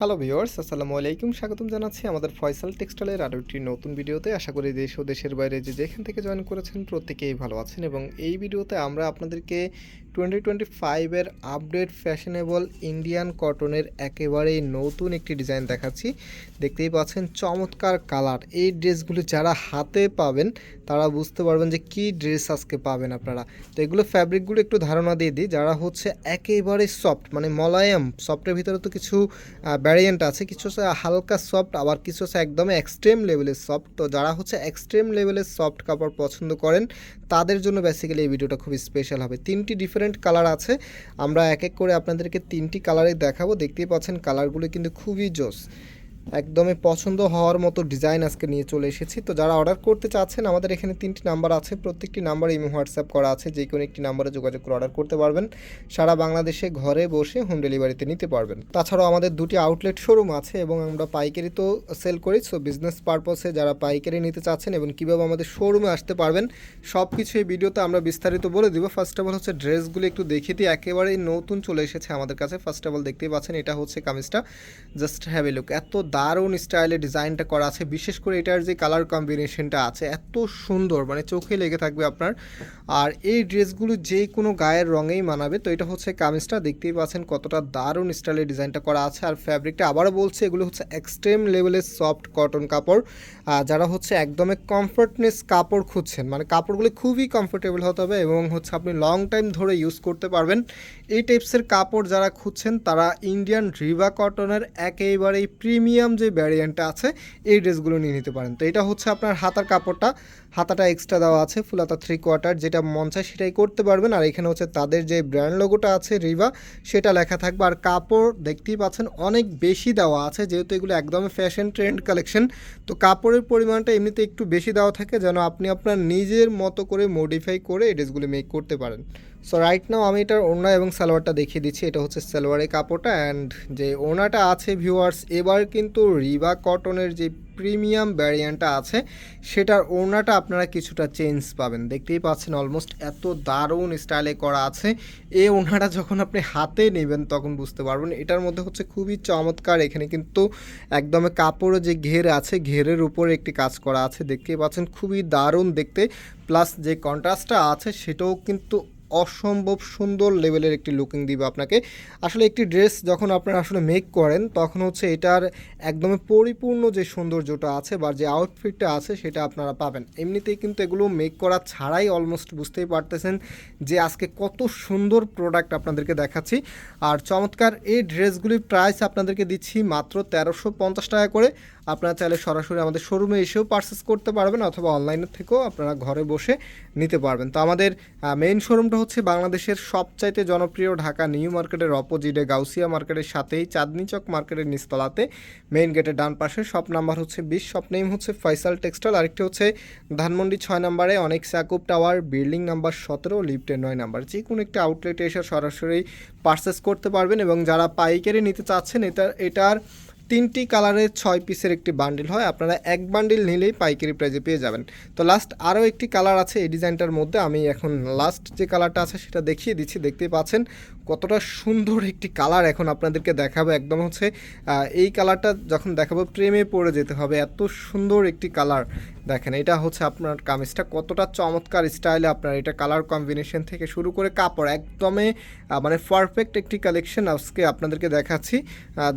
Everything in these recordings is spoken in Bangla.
হ্যালো ভিউয়ার্স আসসালামু আলাইকুম। স্বাগতম জানাচ্ছি আমাদের ফয়সাল টেক্সটাইলের আরও একটি নতুন ভিডিওতে। আশা করি দেশ ও দেশের বাইরে যে যেখান থেকে জয়েন করেছেন প্রত্যেকেই ভালো আছেন এবং এই ভিডিওতে আমরা আপনাদেরকে টোয়েন্টি টোয়েন্টি ফাইভের আপডেট ফ্যাশনেবল ইন্ডিয়ান কটনের একেবারেই নতুন একটি ডিজাইন দেখাচ্ছি। দেখতেই পাচ্ছেন চমৎকার কালার এই ড্রেসগুলো যারা হাতে পাবেন, তারা বুঝতে পারবেন যে কী ড্রেস আজকে পাবেন আপনারা। তো এগুলো ফ্যাব্রিকগুলো একটু ধারণা দিয়ে দিই, যারা হচ্ছে একেবারে সফট মানে মলায়াম সফটের ভিতরে তো কিছু ভ্যারিয়েন্ট আছে, কিছু হালকা সফট আবার কিছু হচ্ছে একদমই এক্সট্রিম লেভেলের সফট তো যারা হচ্ছে এক্সট্রিম লেভেলের সফট কাপড় পছন্দ করেন, তাদের জন্য বেসিক্যালি এই ভিডিওটা খুব স্পেশাল হবে। তিনটি ডিফারেন্ট কালার আছে। আমরা এক এক করে আপনাদেরকে তিনটি কালারে দেখাবো। দেখতেই পাচ্ছেন কালারগুলো কিন্তু খুবই জোস। একদমই পছন্দ হওয়ার মতো ডিজাইন আজকে নিয়ে চলে এসেছি। তো যারা অর্ডার করতে চাচ্ছেন, আমাদের এখানে তিনটি নাম্বার আছে, প্রত্যেকটি নাম্বার ইমো হোয়াটসঅ্যাপ করা আছে, যে কোনো একটি নাম্বারে যোগাযোগ করে অর্ডার করতে পারবেন। সারা বাংলাদেশে ঘরে বসে হোম ডেলিভারিতে নিতে পারবেন। তাছাড়াও আমাদের দুটি আউটলেট শোরুম আছে এবং আমরা পাইকারি তো সেল করি সো বিজনেস পারপসে যারা পাইকারি নিতে চাচ্ছেন এবং কীভাবে আমাদের শোরুমে আসতে পারবেন সব কিছু এই ভিডিওতে আমরা বিস্তারিত বলে দিব। ফার্স্ট অফ অল হচ্ছে ড্রেসগুলো একটু দেখিয়ে দিই, একেবারেই নতুন চলে এসেছে আমাদের কাছে। ফার্স্ট অফ অল দেখতেই পাচ্ছেন, এটা হচ্ছে কামিজটা। জাস্ট হ্যাভ এ লুক এত দারুণ স্টাইলে ডিজাইনটা করা আছে। বিশেষ করে এটার যে কালার কম্বিনেশনটা আছে, এত সুন্দর মানে চোখে লেগে থাকবে আপনার। আর এই ড্রেসগুলো যে কোনো গায়ের রঙেই মানাবে। তো এটা হচ্ছে কামিজটা, দেখতেই পাচ্ছেন কতটা দারুণ স্টাইলে ডিজাইনটা করা আছে। আর ফ্যাব্রিকটা আবারও বলছে, এগুলো হচ্ছে এক্সট্রিম লেভেলের সফট কটন কাপড়। যারা হচ্ছে একদমই কমফর্টনেস কাপড় খুঁজছেন মানে কাপড়গুলো খুবই কমফোর্টেবল হতে হবে এবং হচ্ছে আপনি লং টাইম ধরে ইউজ করতে পারবেন। এই টাইপসের কাপড় যারা খুঁজছেন, তারা ইন্ডিয়ান রিভা কটনের একেবারেই প্রিমিয়াম যে ভ্যারিয়েন্টটা আছে, এই ড্রেসগুলো নিয়ে নিতে পারেন। তো এটা হচ্ছে আপনার হাতার কাপড়টা, হাতাটা এক্সট্রা দেওয়া আছে ফুল হাতা থ্রি কোয়ার্টার যেটা মন চায় সেটাই করতে পারবেন। আর এখানে হচ্ছে তাদের যে ব্র্যান্ড লোগোটা আছে রিভা সেটা লেখা থাকবে। আর কাপড় দেখতেই পাচ্ছেন, অনেক বেশি দেওয়া আছে, যেহেতু এগুলো একদমই ফ্যাশন ট্রেন্ড কালেকশন তো কাপড়ের পরিমাণটা এমনিতে একটু বেশি দেওয়া থাকে, যেন আপনি আপনার নিজের মতো করে মডিফাই করে এই ড্রেসগুলো মেক করতে পারেন। সো রাইট নাও আমি এটার ওড়না এবং সালোয়ারটা দেখিয়ে দিচ্ছি। এটা হচ্ছে সালোয়ারের কাপড়টা অ্যান্ড যে ওড়নাটা আছে ভিউয়ার্স এবার কিন্তু রিবা কটনের যে প্রিমিয়াম ভ্যারিয়েন্টটা আছে, সেটার ওড়নাটা আপনারা কিছুটা চেঞ্জ পাবেন। দেখতেই পাচ্ছেন অলমোস্ট এত দারুণ স্টাইলে করা আছে। এই ওড়নাটা যখন আপনি হাতে নেবেন, তখন বুঝতে পারবেন। এটার মধ্যে হচ্ছে খুবই চমৎকার, এখানে কিন্তু একদম কাপড়ের যে ঘের আছে, ঘেরের উপরে একটি কাজ করা আছে। দেখতেই পাচ্ছেন, খুবই দারুণ দেখতে। প্লাস যে কন্ট্রাস্টটা আছে, সেটাও কিন্তু অসম্ভব সুন্দর লেভেলের একটি লুকিং দিবে আপনাকে। আসলে একটি ড্রেস যখন আপনারা আসলে মেক করেন, তখন হচ্ছে এটার একদমই পরিপূর্ণ যে সৌন্দর্যটা আছে বা যে আউটফিটটা আছে সেটা আপনারা পাবেন। এমনিতেই কিন্তু এগুলো মেক করা ছাড়াই অলমোস্ট বুঝতেই পারতেছেন যে আজকে কত সুন্দর প্রোডাক্ট আপনাদেরকে দেখাচ্ছি। আর চমৎকার এই ড্রেসগুলির প্রাইস আপনাদেরকে দিচ্ছি মাত্র তেরোশো পঞ্চাশ টাকা করে। আপনারা চাইলে সরাসরি আমাদের শোরুমে এসেও পারচেস করতে পারবেন অথবা অনলাইনের থেকেও আপনারা ঘরে বসে নিতে পারবেন। তো আমাদের মেইন শোরুমটা হচ্ছে বাংলাদেশের সবচাইতে জনপ্রিয় ঢাকা নিউ মার্কেটের অপোজিটে গাউসিয়া মার্কেটের সাথেই চাঁদনি চক মার্কেটের নিচতলাতে মেইন গেটের ডান পাশে শপ নাম্বার হচ্ছে বিশ, শপ নেম হচ্ছে ফয়সাল টেক্সটাইল, আরেকটি হচ্ছে ধানমন্ডি ছয় নাম্বারে অনেক সাকুব টাওয়ার, বিল্ডিং নাম্বার সতেরো লিফটের নয় নাম্বার। যে কোনো একটি আউটলেটে এসে সরাসরি পারচেস করতে পারবেন এবং যারা পাইকারি নিতে চাচ্ছেন, এটা, এটার তিনটি কালারের ছয় পিসের একটি বান্ডিল হয়। আপনারা এক বান্ডিল নিলেই পাইকারি প্রাইজে পেয়ে যাবেন। তো লাস্ট আরও একটি কালার আছে এই ডিজাইনটার মধ্যে। আমি এখন লাস্ট যে কালারটা আছে সেটা দেখিয়ে দিচ্ছি। দেখতেই পাচ্ছেন কতটা সুন্দর একটি কালার এখন আপনাদেরকে দেখাবো। একদম হচ্ছে এই কালারটা যখন দেখাবো, প্রেমে পড়ে যেতে হবে। এত সুন্দর একটি কালার দেখেন, এটা হচ্ছে আপনার কামিজটা। কতটা চমৎকার স্টাইলে আপনার এটা কালার কম্বিনেশন থেকে শুরু করে কাপড়। একদমই মানে পারফেক্ট একটি কালেকশন আজকে আপনাদেরকে দেখাচ্ছি।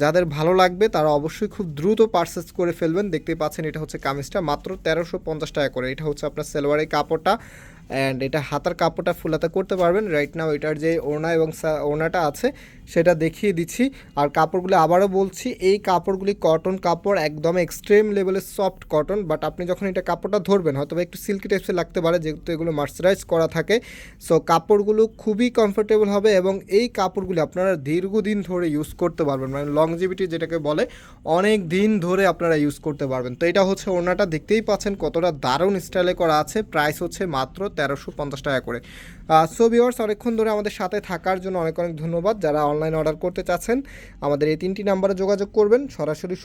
যাদের ভালো লাগবে তারা অবশ্যই খুব দ্রুত পারচেস করে ফেলবেন। দেখতে পাচ্ছেন এটা হচ্ছে কামিজটা। মাত্র তেরোশো পঞ্চাশ টাকা করে। এটা হচ্ছে আপনার সেলোয়ারের কাপড়টা। অ্যান্ড এটা হাতার কাপড়টা ফুলাতে করতে পারবেন। রাইট নাও এটার যে ওড়না এবং ওড়নাটা আছে, সেটা দেখিয়ে দিচ্ছি। আর কাপড়গুলি আবারও বলছি, এই কাপড়গুলি কটন কাপড় একদম এক্সট্রিম লেভেলের সফট কটন বাট আপনি যখন এটা কাপড়টা ধরবেন হয়তো একটু সিল্কি টাইপসের লাগতে পারে, যেহেতু এগুলো মার্সারাইজ করা থাকে। সো কাপড়গুলো খুবই কমফোর্টেবল হবে এবং এই কাপড়গুলি আপনারা দীর্ঘদিন ধরে ইউজ করতে পারবেন। মানে লংজিভিটি যেটাকে বলে, অনেক দিন ধরে আপনারা ইউজ করতে পারবেন। তো এটা হচ্ছে ওড়নাটা, দেখতেই পাচ্ছেন কতটা দারুণ স্টাইলে করা আছে। প্রাইস হচ্ছে মাত্র তেরোশো পঞ্চাশ টাকা করে। সো ভিওয়ার্স অনেকক্ষণ ধরে আমাদের সাথে থাকার জন্য অনেক অনেক ধন্যবাদ। যারা অনলাইন অর্ডার করতে চাচ্ছেন, আমাদের এই তিনটি নাম্বারে যোগাযোগ করবেন। সরাসরি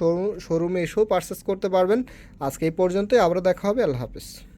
শোরুমে এসেও পারচেস করতে পারবেন। আজকে এই পর্যন্তই, আবারও দেখা হবে। আল্লাহ হাফিজ।